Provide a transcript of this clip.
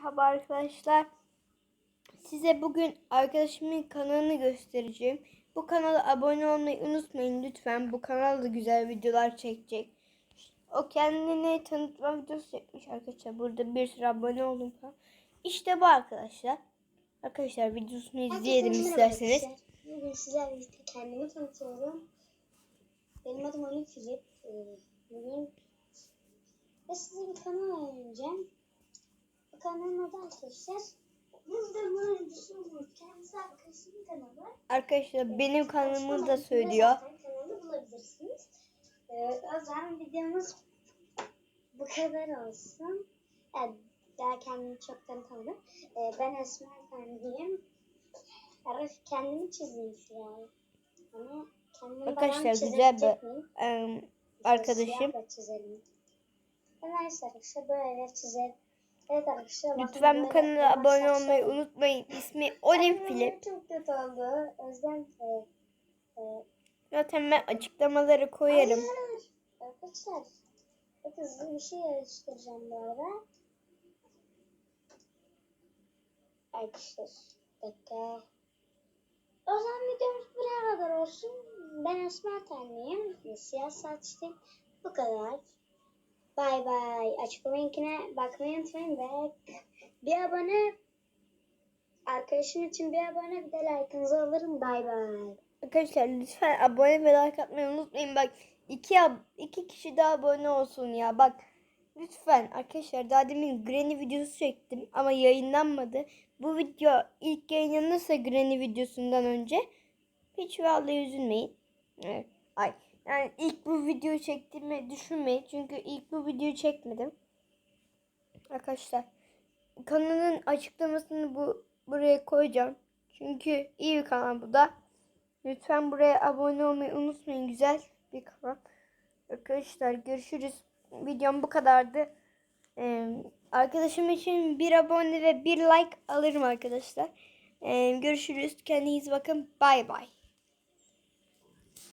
Merhaba arkadaşlar. Size bugün arkadaşımın kanalını göstereceğim. Bu kanala abone olmayı unutmayın lütfen. Bu kanalda güzel videolar çekecek. O kendini tanıtma videosu çekmiş arkadaşlar. Burada bir sürü abone oldum falan. İşte bu arkadaşlar. Arkadaşlar videosunu izleyelim Herkese isterseniz. Bugün sizlerle birlikte kendimi tanıtıyorum. Benim adım Ali Filip. Ee, Bugün ve size bir kanal öğreneceğim. Adı arkadaşlar. Burada böyle düşünüyoruz. Kendisi arkadaşımın kanalı. Arkadaşlar benim kanalımı da söylüyor. Kanalı bulabilirsiniz. Ee, o zaman videomuz bu kadar olsun. Evet, daha kendimi çok tanıtamadım. Ee, ben Esma Efendi'yim. Arif kendimi çizeyim şuraya. Ama kendimi Arkadaşlar güzel bir İşte arkadaşım. arkadaşlar böyle çizelim. Evet arkadaşlar. Lütfen bu kanala abone olmayı unutmayın. İsmi Olim Filip. Çok kötü oldu. Yüzden e, e, Zaten ben açıklamaları koyarım. Hayır. Arkadaşlar. Çok hızlı bir şey yarıştıracağım bu arada. Arkadaşlar. Dakika. O zaman videomuz buraya kadar olsun. Ben Esma Tenliyim. Siyah saçlıyım. Bu kadar. Bay bay. Açıklama linkine bakmayı unutmayın ve bir abone arkadaşım için bir abone bir de like'ınızı alırım. Bay bay. Arkadaşlar lütfen abone ve like atmayı unutmayın. Bak iki, iki kişi daha abone olsun ya. Bak lütfen arkadaşlar daha demin Granny videosu çektim ama yayınlanmadı. Bu video ilk yayınlanırsa Granny videosundan önce hiç vallahi üzülmeyin. Evet. Ay yani ilk bu videoyu çektiğimi düşünmeyin. Çünkü ilk bu videoyu çekmedim. Arkadaşlar kanalın açıklamasını bu buraya koyacağım. Çünkü iyi bir kanal bu da. Lütfen buraya abone olmayı unutmayın. Güzel bir kanal. Arkadaşlar görüşürüz. Videom bu kadardı. Ee, arkadaşım için bir abone ve bir like alırım arkadaşlar. Ee, görüşürüz. Kendinize bakın. Bay bay.